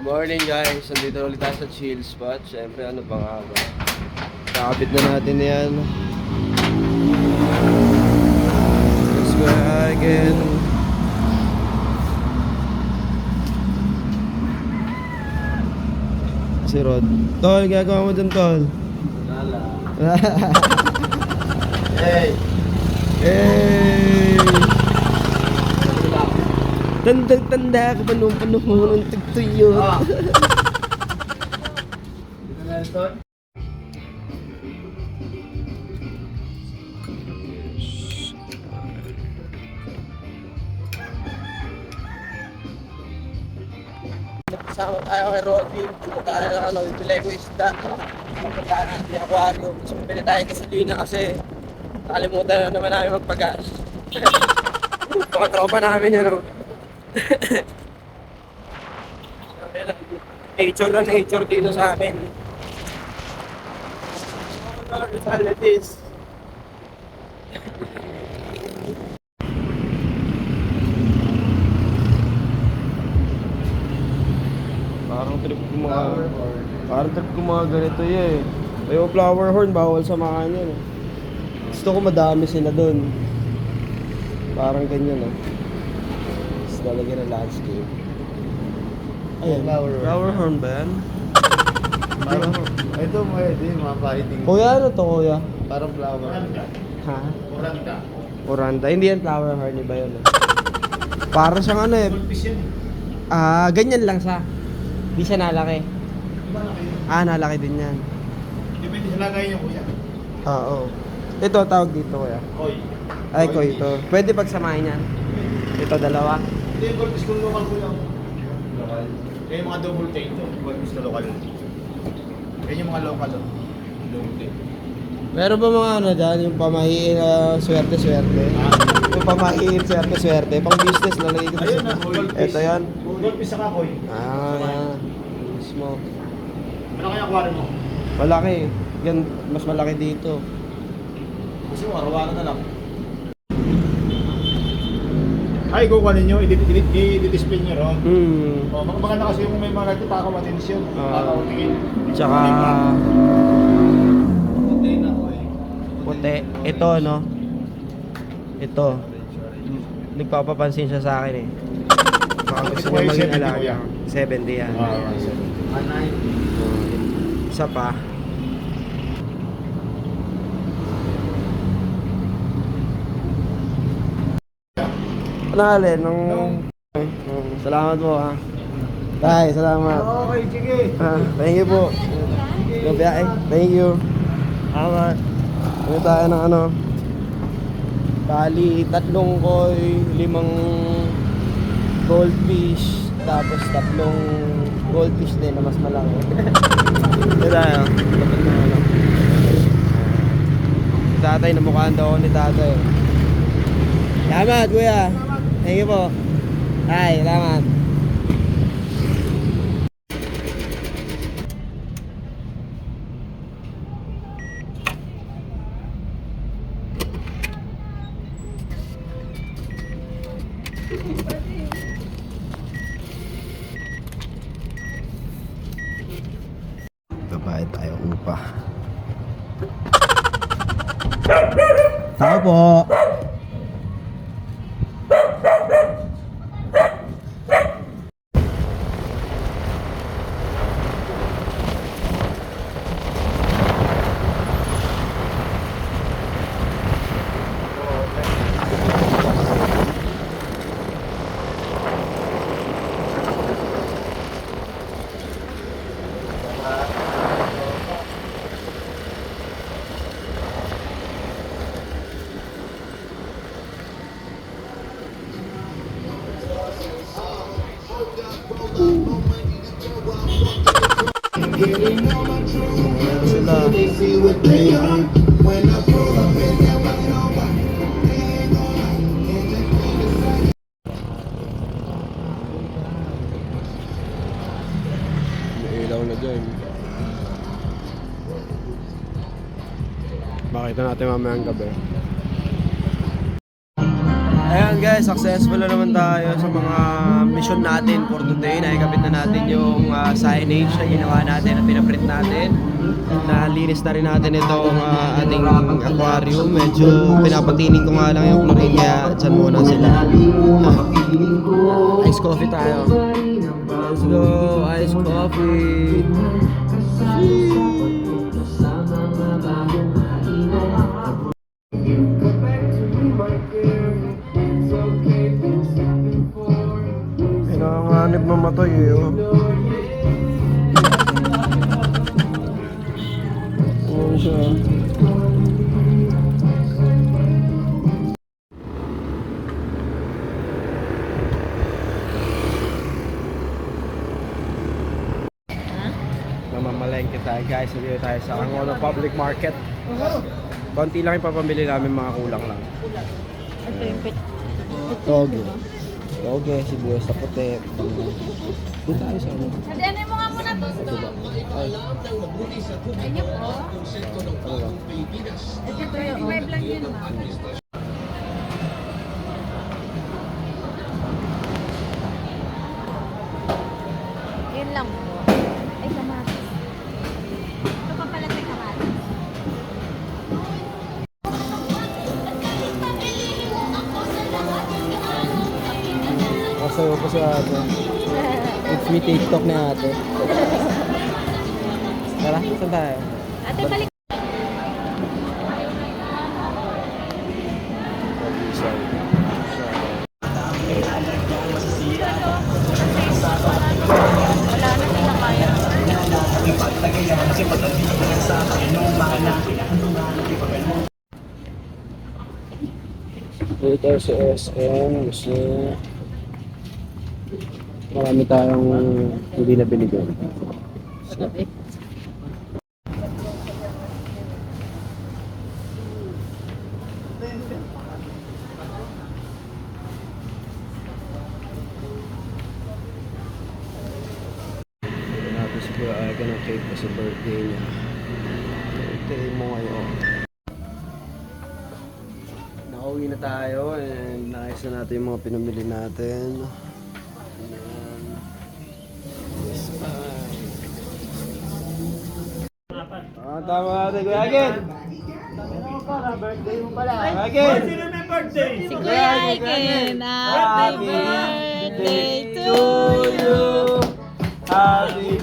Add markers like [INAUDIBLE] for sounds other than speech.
morning guys, nandito ulit tayo sa chill spot. Siyempre ano pa nga ba? Kakabit na natin yan. Let's go again. Si Rod. Tol, gagawa mo dun, Tol. [LAUGHS] Hey! Hey! Tandang-tanda ka pa nung panahon ng tagtuyot. Ah. [LAUGHS] Dito na ito. Kasama tayo kay Rodin. Pumunta tayo ng ano, bibili ko isda. Pumunta tayo ng aquarium. So, bibili tayo gasolina kasi nakalimutan na naman namin magpagas. [LAUGHS] Mga tropa namin yun. oh. Nature na nature dito sa amin. Realities. Parang trip ko mga... Parang trip ko mga ganito eh. Yung flower horn, bawal sa mga yan eh. Gusto ko madami sila doon. Parang ganyan eh. Lalagyan ng landscape. Ayan. Flower. Flower horn ba yan? Parang, ito mo eh, di, mga pahiting. Kuya, ano to kuya? Parang flower. Ha? Orangka. Oranda. Hindi yan flower horn, iba yun eh. Parang siyang ano eh. Yan. Ah, ganyan lang siya. Hindi siya nalaki. Na kayo? Ah, nalaki din yan. Depende sa lagay niyo, kuya. Ah, oo. Ito, tawag dito kuya. Oy. Ay, ko ito. Pwede pagsamahin yan. Ito, dalawa. Hindi yung goldfish kung local kuya. Local. Yan yung mga double tail to. Goldfish na local. Yan yung mga local. oh. Double tail. Meron ba mga ano dyan, yung pamahiin na swerte-swerte? Ah. Yung pamahiin swerte-swerte, pang business na lagi ko. Ayun na. Ito yan. Goldfish sa kakoy. Ah, yan. Mismo. Ano kaya aquarium mo? Malaki. Yan, mas malaki dito. Gusto mo, na lang. Ay, kukuha ninyo, i-display nyo ron. Hmm. Oh, mga maganda kasi yung may mga nagtitakaw atensyon. Ah. Takaw tingin. Tsaka, Puti na ko eh. puti. Ito, no? Ito. Nagpapapansin siya sa akin eh. Baka gusto niya maging 70 alaga. kuya. 70 yan. Ah, Isa pa. Ano alin? Nung... Salamat po ha. Tay, salamat. Okay, sige. Ah, thank you po. Gabiyahe. Thank you. Salamat. Ano tayo ng ano? Bali, tatlong koy, limang goldfish, tapos tatlong goldfish din na mas malaki. Ito tayo. Dapat na ano. Si tatay, namukhaan daw ako ni tatay. Salamat, kuya. Thank you po. Hi, salamat. Babayad tayo upa. Tao po. Ayan sila. Ilaw na dyan. Makita natin mamayang gabi. Guys, successful na naman tayo sa mga mission natin for today. Nakikabit na natin yung ah, signage na ginawa natin at pinaprint natin. Nalinis na rin natin itong ah, ating aquarium. Medyo pinapatining ko nga lang yung chlorine kaya dyan muna sila. Ice coffee tayo. Let's go, ice coffee. Pinanganib Ano siya? Namamalengke tayo guys. Hindi tayo sa Angono Public Market. Konti lang yung papamili namin mga kulang lang. Ito yung pit. Toge. Toge, sibuyas sa puti. Doon tayo sa ano. Ano mo nga muna to? Ay, Ayun po. ano? Ito po yung 25 lang yun, ma'am. Masayo pa sa ate. It's me TikTok na ate. Tara, saan tayo? Ate, balik. Wala na sila kaya. Dito tayo sa SM kasi marami tayong hindi na binigyan. Gabi. Bigyan natin si Kuya Aga ng cake kasi birthday niya. Birthday mo ngayon. Nakauwi na tayo and naayos na natin yung mga pinamili natin. Yes, bye. Ah, tama natin, Kuya Agin! birthday mo pala. Agin! Si Kuya Aiken, happy birthday to you. Happy